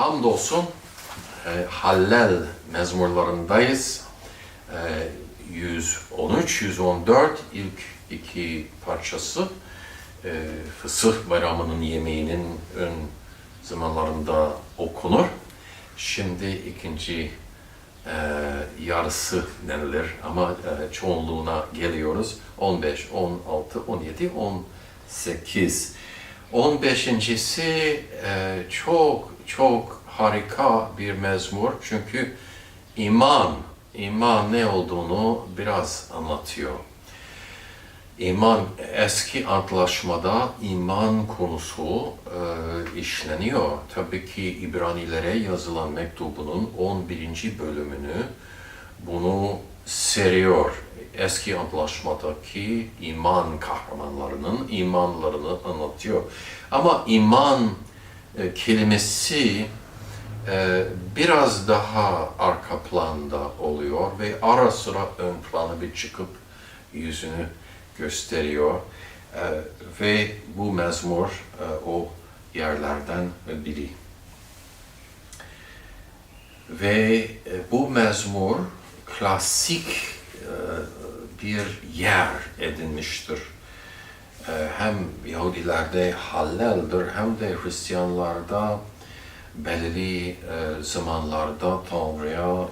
Hamdolsun e, Hallel mezmurlarındayız. E, 113, 114 ilk iki parçası e, Fısıh Bayramı'nın yemeğinin ön zamanlarında okunur. Şimdi ikinci e, yarısı denilir ama e, çoğunluğuna geliyoruz. 15, 16, 17, 18. 15.si e, çok çok harika bir mezmur çünkü iman, iman ne olduğunu biraz anlatıyor. İman eski antlaşmada iman konusu e, işleniyor. Tabii ki İbranilere yazılan mektubunun 11. bölümünü bunu seriyor. Eski antlaşmadaki iman kahramanlarının imanlarını anlatıyor. Ama iman e, kelimesi e, biraz daha arka planda oluyor ve ara sıra ön plana bir çıkıp yüzünü gösteriyor. E, ve bu mezmur o yerlerden biri. Ve bu mezmur klasik e, bir yer edinmiştir. E, hem Yahudilerde Hallel'dir hem de Hristiyanlarda belirli e, zamanlarda Tanrı'ya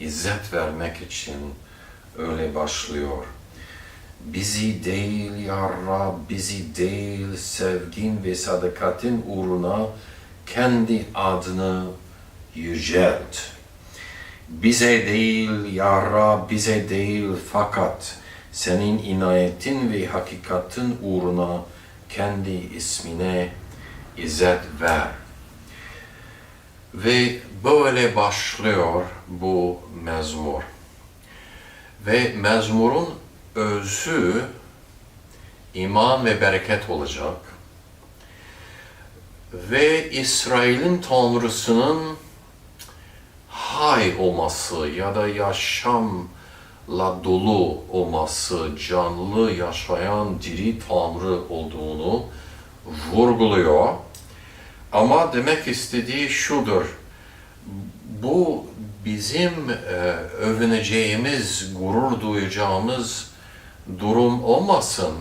izzet vermek için öyle başlıyor. Bizi değil ya Rab, bizi değil sevgin ve sadakatin uğruna kendi adını yücelt. Bize değil ya Rab, bize değil fakat senin inayetin ve hakikatin uğruna kendi ismine izzet ver. Ve böyle başlıyor bu mezmur. Ve mezmurun özü iman ve bereket olacak. Ve İsrail'in Tanrısının hay olması ya da yaşamla dolu olması, canlı yaşayan diri Tanrı olduğunu vurguluyor. Ama demek istediği şudur. Bu bizim e, övüneceğimiz, gurur duyacağımız durum olmasın.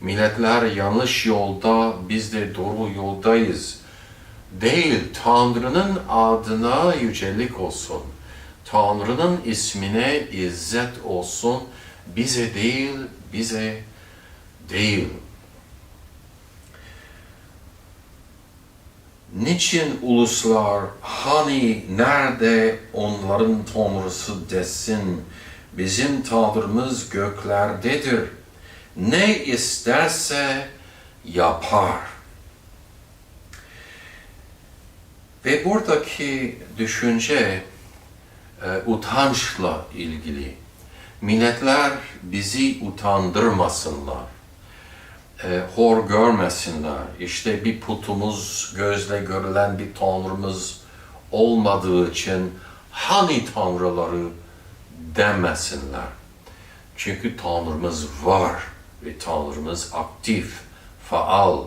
Milletler yanlış yolda, biz de doğru yoldayız. Değil, Tanrı'nın adına yücelik olsun. Tanrı'nın ismine izzet olsun. Bize değil, bize değil. Niçin uluslar hani nerede onların tanrısı desin bizim tanrımız göklerdedir ne isterse yapar. Ve buradaki düşünce e, utançla ilgili. Milletler bizi utandırmasınlar e, hor görmesinler. İşte bir putumuz, gözle görülen bir tanrımız olmadığı için hani tanrıları demesinler. Çünkü tanrımız var ve tanrımız aktif, faal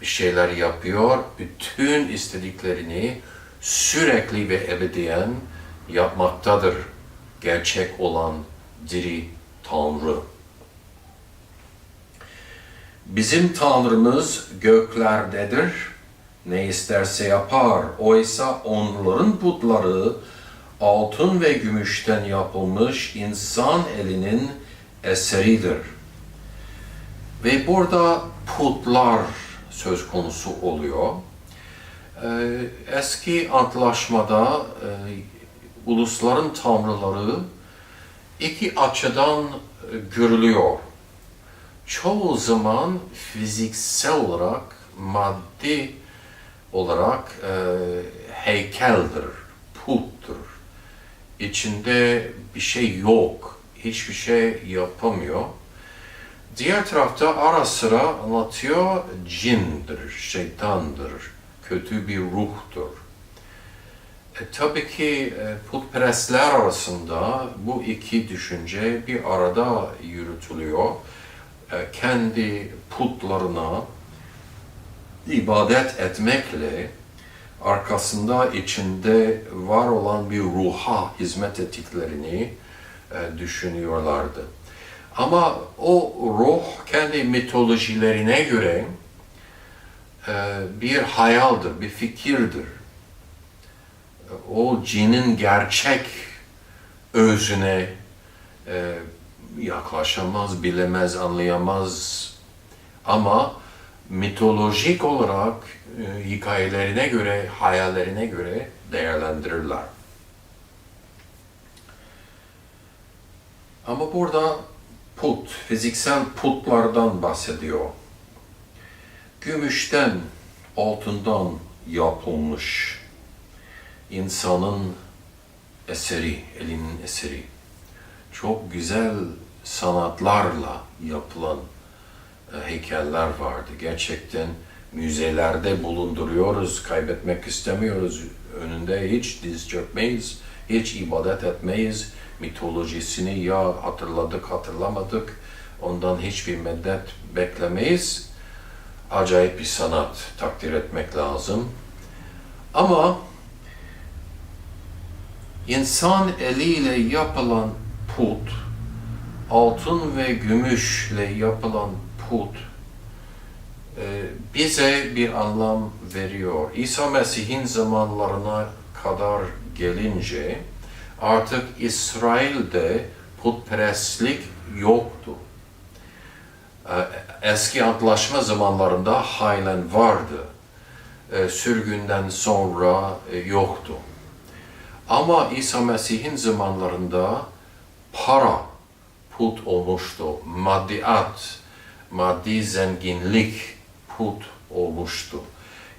bir şeyler yapıyor. Bütün istediklerini sürekli ve ebediyen yapmaktadır. Gerçek olan diri Tanrı. Bizim Tanrımız göklerdedir. Ne isterse yapar. Oysa onların putları altın ve gümüşten yapılmış insan elinin eseridir. Ve burada putlar söz konusu oluyor. Ee, Eski antlaşmada e, ulusların tanrıları iki açıdan e, görülüyor çoğu zaman fiziksel olarak, maddi olarak e, heykeldir, puttur. İçinde bir şey yok, hiçbir şey yapamıyor. Diğer tarafta ara sıra anlatıyor cindir, şeytandır, kötü bir ruhtur. E, tabii ki e, putperestler arasında bu iki düşünce bir arada yürütülüyor e, kendi putlarına ibadet etmekle arkasında içinde var olan bir ruha hizmet ettiklerini e, düşünüyorlardı. Ama o ruh kendi mitolojilerine göre e, bir hayaldir, bir fikirdir. O cinin gerçek özüne e, yaklaşamaz, bilemez, anlayamaz. Ama mitolojik olarak e, hikayelerine göre, hayallerine göre değerlendirirler. Ama burada put, fiziksel putlardan bahsediyor. Gümüşten, altından yapılmış insanın eseri, elinin eseri. Çok güzel sanatlarla yapılan e, heykeller vardı. Gerçekten müzelerde bulunduruyoruz, kaybetmek istemiyoruz. Önünde hiç diz çökmeyiz, hiç ibadet etmeyiz. Mitolojisini ya hatırladık hatırlamadık, ondan hiçbir medet beklemeyiz. Acayip bir sanat takdir etmek lazım. Ama insan eliyle yapılan put, altın ve gümüşle yapılan put e, bize bir anlam veriyor. İsa Mesih'in zamanlarına kadar gelince artık İsrail'de putperestlik yoktu. E, Eski antlaşma zamanlarında halen vardı. E, Sürgünden sonra e, yoktu. Ama İsa Mesih'in zamanlarında para put olmuştu. Maddiyat, maddi zenginlik put olmuştu.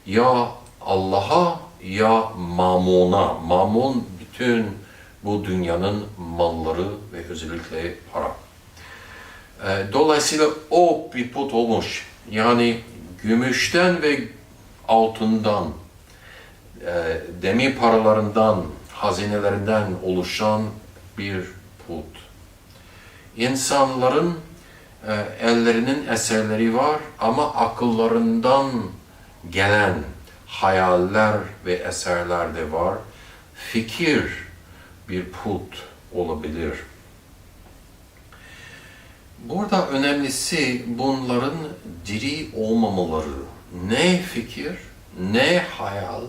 Ya Allah'a ya mamona. Mamon bütün bu dünyanın malları ve özellikle para. E, Dolayısıyla o bir put olmuş. Yani gümüşten ve altından, e, demir paralarından, hazinelerinden oluşan bir put. İnsanların e, ellerinin eserleri var ama akıllarından gelen hayaller ve eserler de var. Fikir bir put olabilir. Burada önemlisi bunların diri olmamaları. Ne fikir, ne hayal,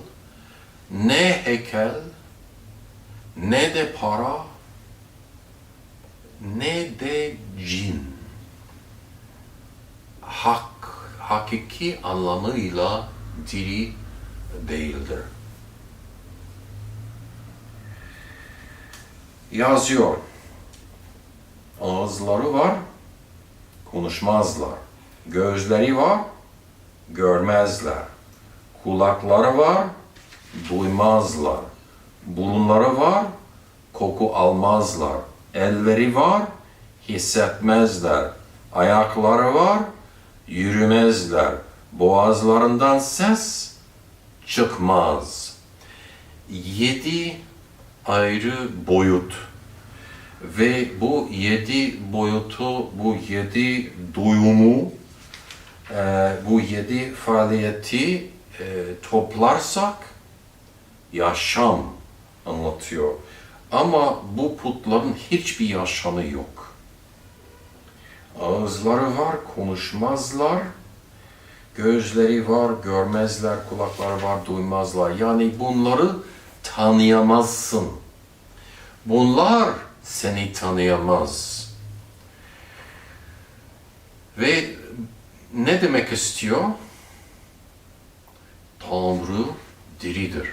ne heykel, ne de para, ne de cin. Hak, hakiki anlamıyla diri değildir. Yazıyor. Ağızları var, konuşmazlar. Gözleri var, görmezler. Kulakları var, duymazlar. Burunları var, koku almazlar. Elleri var, hissetmezler. Ayakları var, yürümezler. Boğazlarından ses çıkmaz. Yedi ayrı boyut ve bu yedi boyutu, bu yedi duyumu, e, bu yedi faaliyeti e, toplarsak yaşam anlatıyor. Ama bu putların hiçbir yaşamı yok. Ağızları var, konuşmazlar. Gözleri var, görmezler. Kulakları var, duymazlar. Yani bunları tanıyamazsın. Bunlar seni tanıyamaz. Ve ne demek istiyor? Tanrı diridir.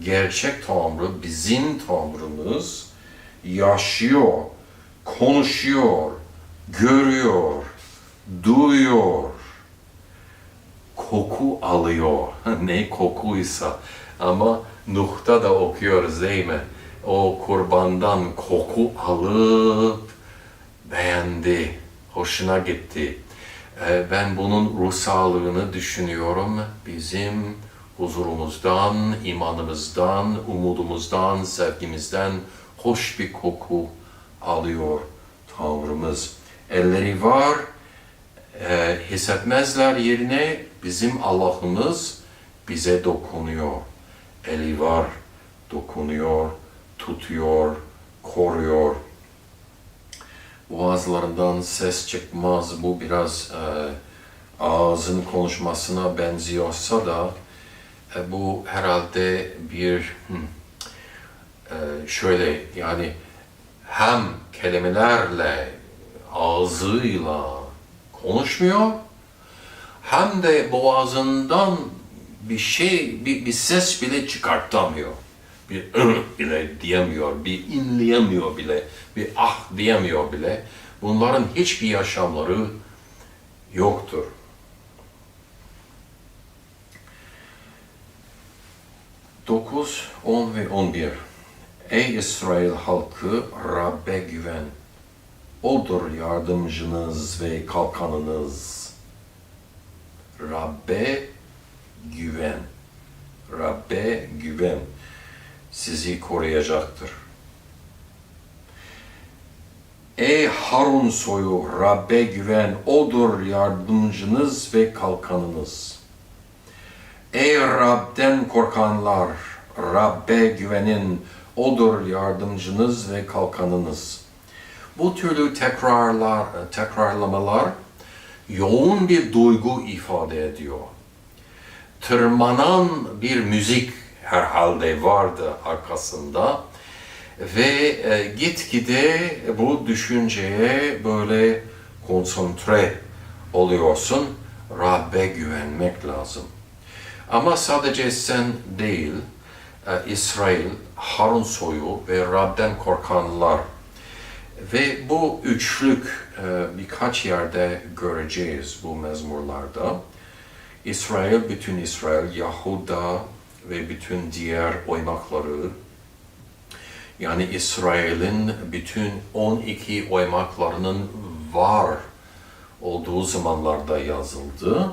Gerçek Tanrı, bizim Tanrımız yaşıyor, konuşuyor, görüyor, duyuyor, koku alıyor. ne kokuysa ama Nuh'ta da okuyoruz değil mi? O kurbandan koku alıp beğendi, hoşuna gitti. Ee, Ben bunun ruh sağlığını düşünüyorum. Bizim huzurumuzdan, imanımızdan, umudumuzdan, sevgimizden hoş bir koku alıyor Tanrımız. Elleri var, e, hissetmezler yerine bizim Allah'ımız bize dokunuyor. eli var, dokunuyor, tutuyor, koruyor. Boğazlarından ses çıkmaz. Bu biraz e, ağzın konuşmasına benziyorsa da e, bu herhalde bir e, şöyle yani hem kelimelerle ağzıyla konuşmuyor hem de boğazından bir şey, bir, bir ses bile çıkartamıyor. Bir bile diyemiyor, bir inleyemiyor bile, bir ah diyemiyor bile. Bunların hiçbir yaşamları yoktur. Dokuz, on ve on bir. Ey İsrail halkı Rabbe güven. O'dur yardımcınız ve kalkanınız. Rabbe güven. Rabbe güven. Sizi koruyacaktır. Ey Harun soyu Rabbe güven. O'dur yardımcınız ve kalkanınız. Ey Rab'den korkanlar, Rabbe güvenin, O'dur yardımcınız ve kalkanınız. Bu türlü tekrarlar, tekrarlamalar yoğun bir duygu ifade ediyor. Tırmanan bir müzik herhalde vardı arkasında ve e, gitgide bu düşünceye böyle konsantre oluyorsun. Rabbe güvenmek lazım. Ama sadece sen değil, e, İsrail, Harun soyu ve Rab'den korkanlar ve bu üçlük e, birkaç yerde göreceğiz bu mezmurlarda. İsrail, bütün İsrail, Yahuda ve bütün diğer oymakları, yani İsrail'in bütün 12 oymaklarının var olduğu zamanlarda yazıldı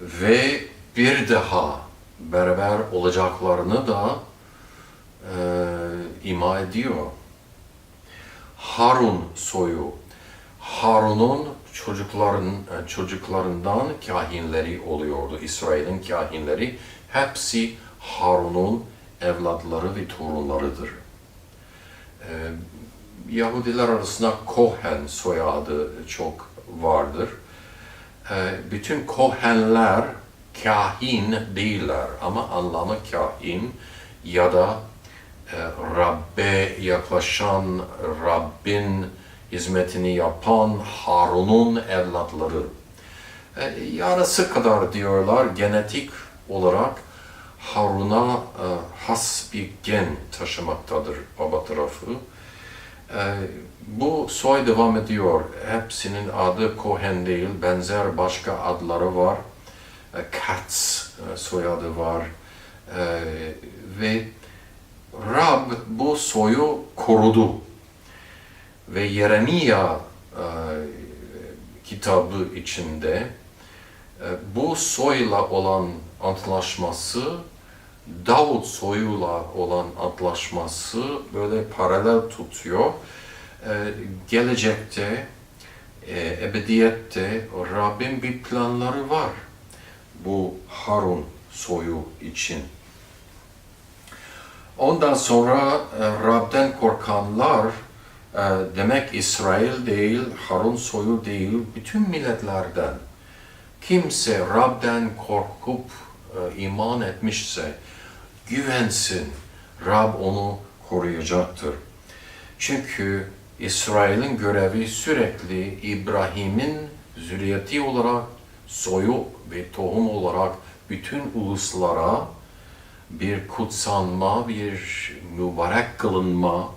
ve bir daha beraber olacaklarını da e, ima ediyor. Harun soyu, Harun'un çocukların çocuklarından kahinleri oluyordu. İsrail'in kahinleri hepsi Harun'un evlatları ve torunlarıdır. Ee, Yahudiler arasında Kohen soyadı çok vardır. Ee, bütün Kohenler kahin değiller ama anlamı kahin ya da e, Rabbe yaklaşan, Rabbin hizmetini yapan Harun'un evlatları. E, yarısı kadar diyorlar genetik olarak Harun'a e, has bir gen taşımaktadır baba tarafı. E, bu soy devam ediyor. Hepsinin adı Cohen değil, benzer başka adları var. E, Katz e, soyadı var. E, ve Rab bu soyu korudu. Ve Yeremia e, kitabı içinde e, bu soyla olan antlaşması Davut soyuyla olan antlaşması böyle paralel tutuyor. E, gelecekte, e, ebediyette Rabbin bir planları var bu Harun soyu için. Ondan sonra e, Rab'den korkanlar e, demek İsrail değil, Harun soyu değil, bütün milletlerden kimse Rab'den korkup e, iman etmişse güvensin. Rab onu koruyacaktır. Çünkü İsrail'in görevi sürekli İbrahim'in zürriyeti olarak, soyu ve tohum olarak bütün uluslara bir kutsanma, bir mübarek kılınma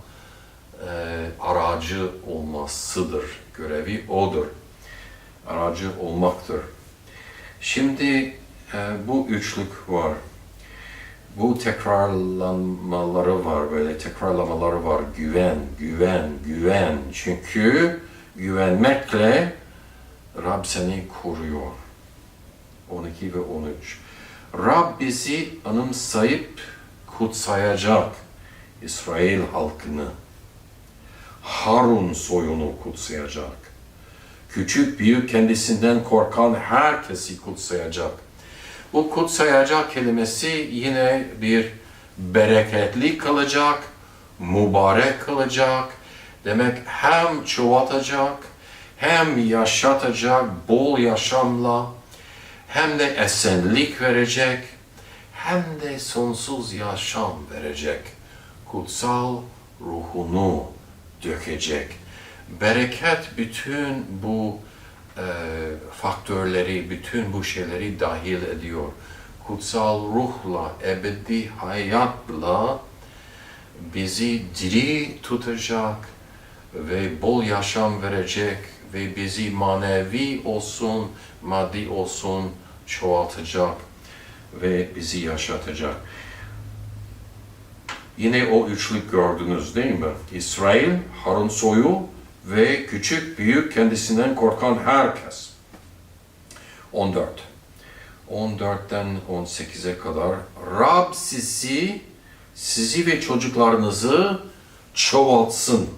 e, aracı olmasıdır. Görevi odur. Aracı olmaktır. Şimdi e, bu üçlük var. Bu tekrarlanmaları var, böyle tekrarlamaları var. Güven, güven, güven. Çünkü güvenmekle Rab seni koruyor. 12 ve 13. Rab bizi anımsayıp kutsayacak İsrail halkını. Harun soyunu kutsayacak. Küçük büyük kendisinden korkan herkesi kutsayacak. Bu kutsayacak kelimesi yine bir bereketli kılacak, mübarek kılacak. Demek hem çoğaltacak, hem yaşatacak bol yaşamla, hem de esenlik verecek, hem de sonsuz yaşam verecek. Kutsal ruhunu dökecek. Bereket bütün bu e, faktörleri, bütün bu şeyleri dahil ediyor. Kutsal ruhla, ebedi hayatla bizi diri tutacak ve bol yaşam verecek ve bizi manevi olsun, maddi olsun çoğaltacak ve bizi yaşatacak. Yine o üçlük gördünüz değil mi? İsrail, Harun soyu ve küçük büyük kendisinden korkan herkes. 14. 14'ten 18'e kadar Rab sizi, sizi ve çocuklarınızı çoğaltsın.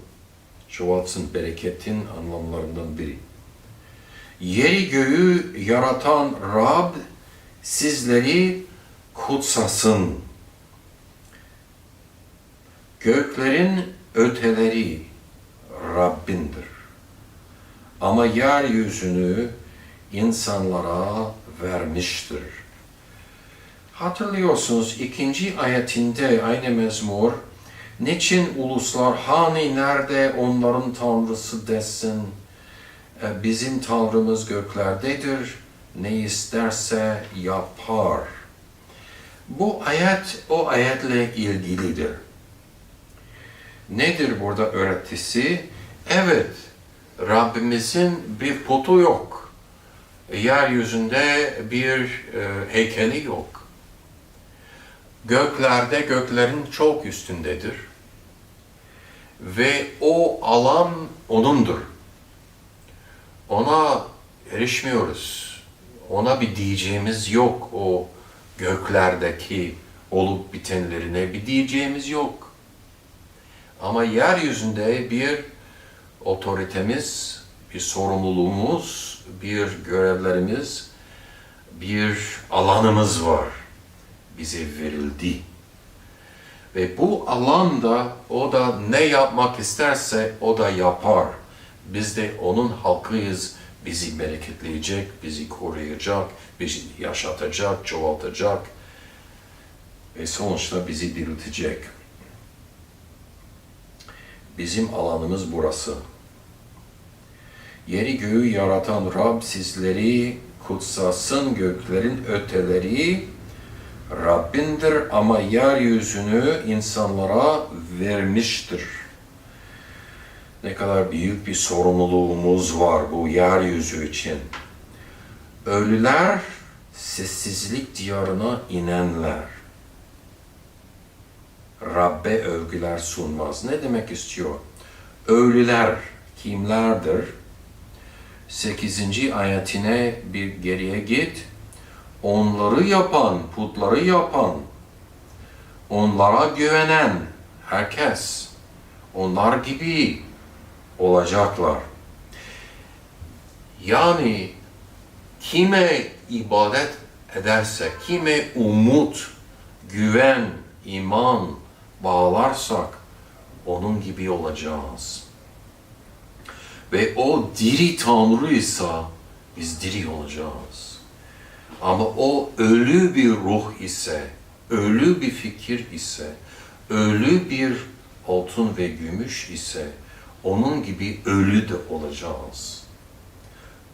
Çoğaltsın bereketin anlamlarından biri. Yeri göğü yaratan Rab sizleri kutsasın. Göklerin öteleri Rabbindir. Ama yeryüzünü insanlara vermiştir. Hatırlıyorsunuz ikinci ayetinde aynı mezmur Niçin uluslar hani nerede onların tanrısı desin "E, bizim tanrımız göklerdedir ne isterse yapar. Bu ayet o ayetle ilgilidir. Nedir burada öğretisi? Evet, Rabbimizin bir putu yok. Yeryüzünde bir e, heykeli yok. Göklerde göklerin çok üstündedir. Ve o alan O'nundur. Ona erişmiyoruz. Ona bir diyeceğimiz yok o göklerdeki olup bitenlerine bir diyeceğimiz yok. Ama yeryüzünde bir otoritemiz, bir sorumluluğumuz, bir görevlerimiz, bir alanımız var. Bize verildi. Ve bu alanda o da ne yapmak isterse o da yapar. Biz de onun halkıyız. Bizi bereketleyecek, bizi koruyacak, bizi yaşatacak, çoğaltacak ve sonuçta bizi diriltecek. Bizim alanımız burası. Yeri göğü yaratan Rab sizleri kutsasın göklerin öteleri Rabbindir ama yeryüzünü insanlara vermiştir. Ne kadar büyük bir sorumluluğumuz var bu yeryüzü için. Ölüler sessizlik diyarına inenler. Rabbe övgüler sunmaz. Ne demek istiyor? Ölüler kimlerdir? 8. ayetine bir geriye git. Onları yapan, putları yapan, onlara güvenen herkes, onlar gibi olacaklar. Yani kime ibadet ederse, kime umut, güven, iman bağlarsak onun gibi olacağız. Ve o diri Tanrıysa biz diri olacağız. Ama o ölü bir ruh ise, ölü bir fikir ise, ölü bir altın ve gümüş ise onun gibi ölü de olacağız.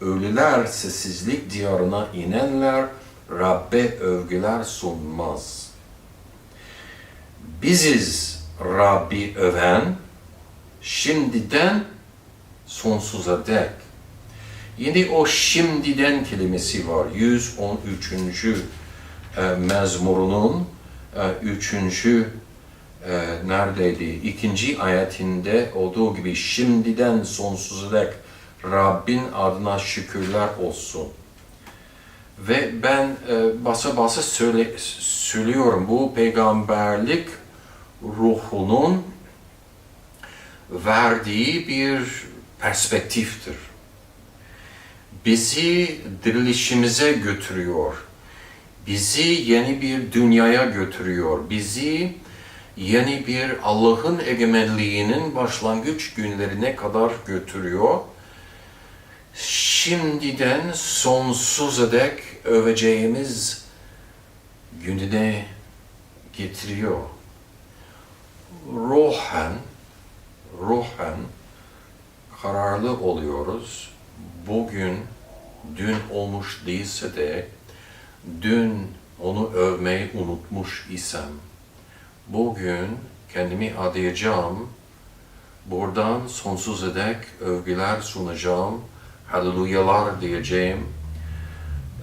Ölüler sessizlik diyarına inenler Rabbe övgüler sunmaz. Biziz Rabbi öven, şimdiden sonsuza dek. Yine o şimdiden kelimesi var. 113. E, mezmurunun 3. E, neredeydi? İkinci ayetinde olduğu gibi şimdiden sonsuza dek Rabbin adına şükürler olsun. Ve ben e, basa basa söyle, söylüyorum bu peygamberlik ruhunun verdiği bir perspektiftir. Bizi dirilişimize götürüyor. bizi yeni bir dünyaya götürüyor. Bizi yeni bir Allah'ın egemenliğinin başlangıç günlerine kadar götürüyor. Şimdiden sonsuza dek öveceğimiz gününe getiriyor. Ruhen, ruhen kararlı oluyoruz. Bugün dün olmuş değilse de dün onu övmeyi unutmuş isem bugün kendimi adayacağım. Buradan sonsuza dek övgüler sunacağım. Halleluyalar diyeceğim.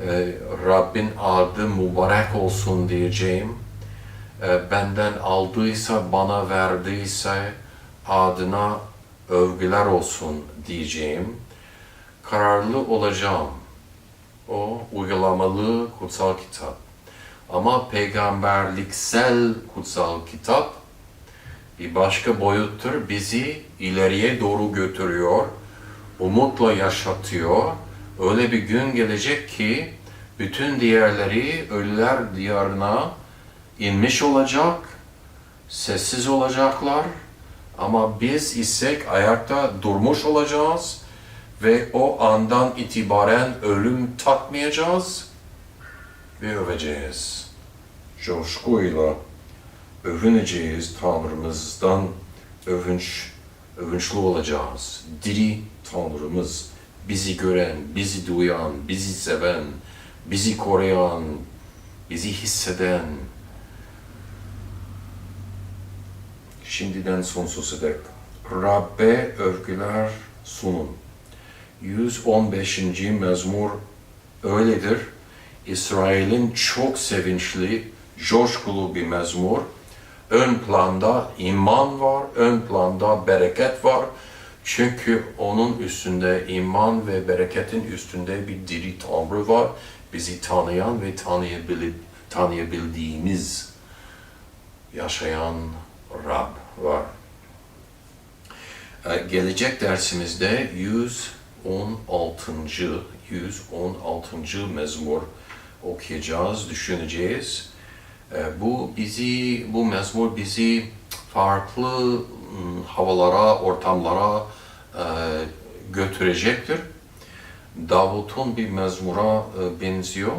Ee, Rabbin adı mübarek olsun diyeceğim. Ee, benden aldıysa, bana verdiyse adına övgüler olsun diyeceğim. Kararlı olacağım. O uygulamalı kutsal kitap. Ama peygamberliksel kutsal kitap bir başka boyuttur. Bizi ileriye doğru götürüyor. Umutla yaşatıyor. Öyle bir gün gelecek ki bütün diğerleri ölüler diyarına inmiş olacak. Sessiz olacaklar. Ama biz isek ayakta durmuş olacağız ve o andan itibaren ölüm tatmayacağız ve öveceğiz. Coşkuyla övüneceğiz Tanrımızdan övünç, övünçlü olacağız. Diri Tanrımız, bizi gören, bizi duyan, bizi seven, bizi koruyan, bizi hisseden, şimdiden sonsuza dek Rabbe övgüler sunun. 115. mezmur öyledir. İsrail'in çok sevinçli, coşkulu bir mezmur. Ön planda iman var, ön planda bereket var. Çünkü onun üstünde iman ve bereketin üstünde bir diri Tanrı var. Bizi tanıyan ve tanıyabil tanıyabildiğimiz yaşayan Rab var. Ee, Gelecek dersimizde 116. 116. mezmur okuyacağız, düşüneceğiz. Ee, Bu bizi, bu mezmur bizi farklı ım, havalara, ortamlara e, götürecektir. Davut'un bir mezmura e, benziyor.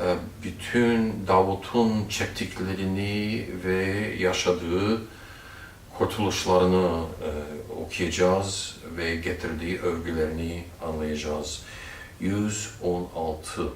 E, Bütün Davut'un çektiklerini ve yaşadığı kurtuluşlarını e, okuyacağız ve getirdiği övgülerini anlayacağız. 116